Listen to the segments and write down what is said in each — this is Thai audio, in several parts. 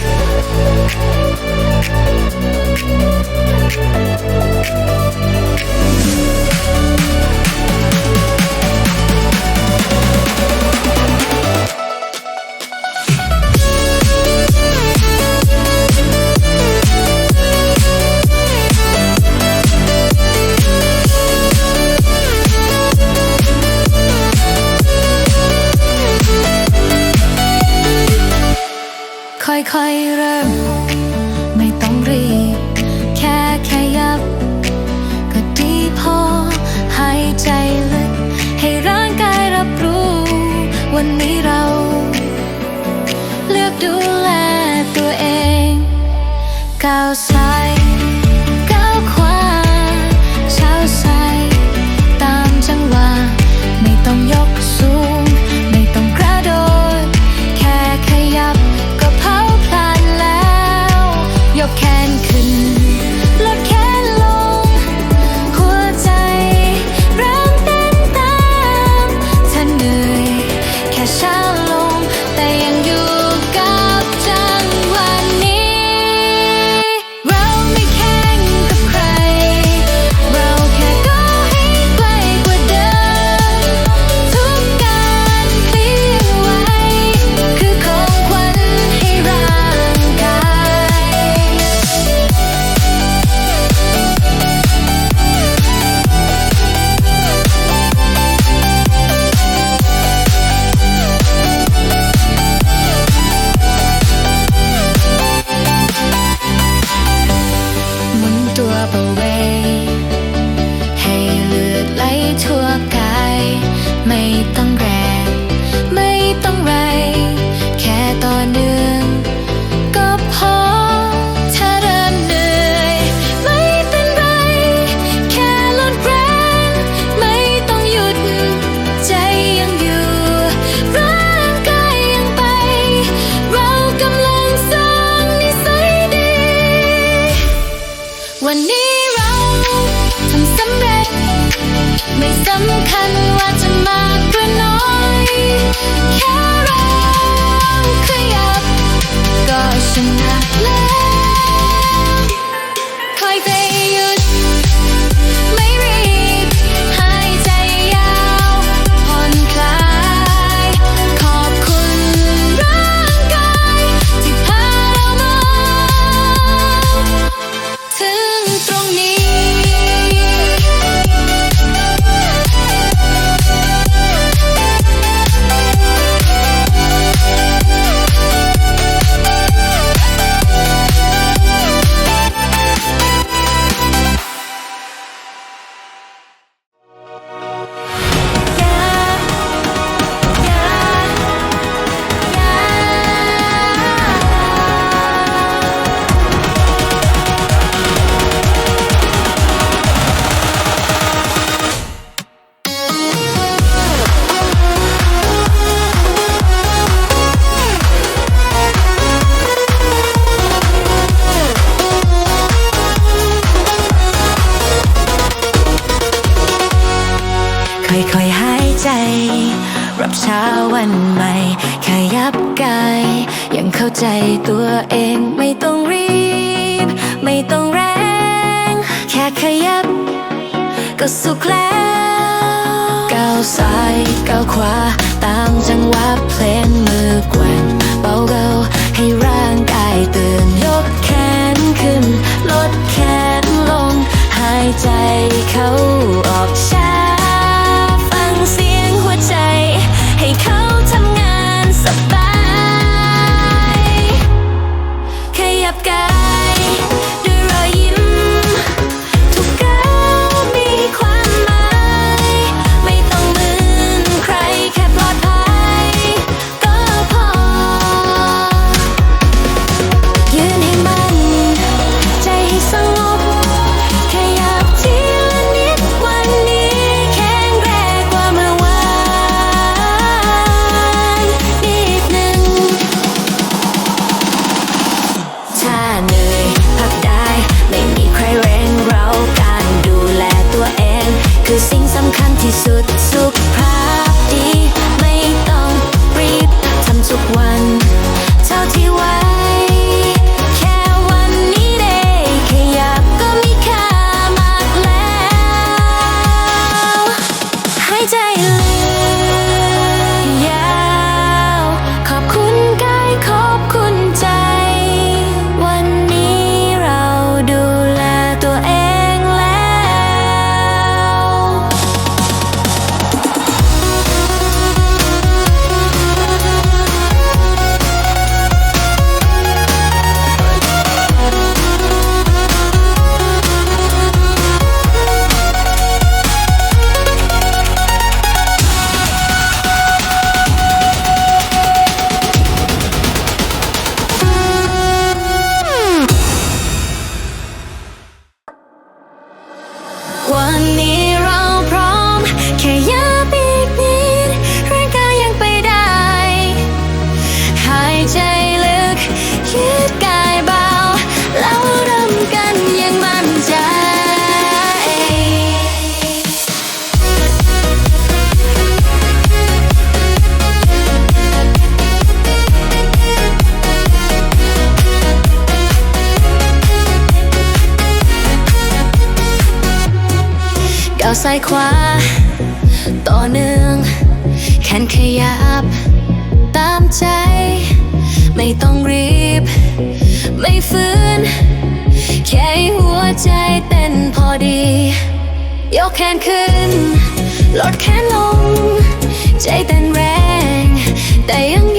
Thank you. วันนี้เรา เลือกดูแลตัวเองก้าวซ้าย ค่อยๆหายใจ รับเช้าวันใหม่ ขยับกาย ยังเข้าใจตัวเองไม่ต้องรีบ ไม่ต้องแรง แค่ขยับ ก็สุขแล้วก้าวซ้ายก้าวขวา ตามจังหวะเพลงมือกว่งเบาเบาให้ร่างกายตื่นยกแขนขึ้น ลดแขนลง หายใจเข้าออกช้า sabay Kayap ka. 管你 ดี ยกแขนขึ้น ลดแขนลง ใจเต้นแรง แต่ยัง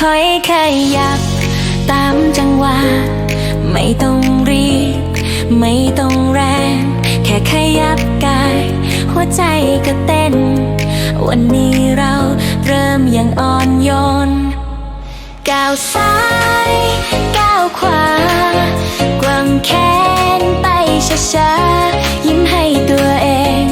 ค่อยขยับ ตามจังหวะ ไม่ต้องรีบ ไม่ต้องแรง แค่ขยับกาย หัวใจก็เต้น วันนี้เราเริ่มอย่างอ่อนโยน ก้าวซ้าย ก้าวขวา กวางแขนไปช้าๆ ยิ้มให้ตัวเอง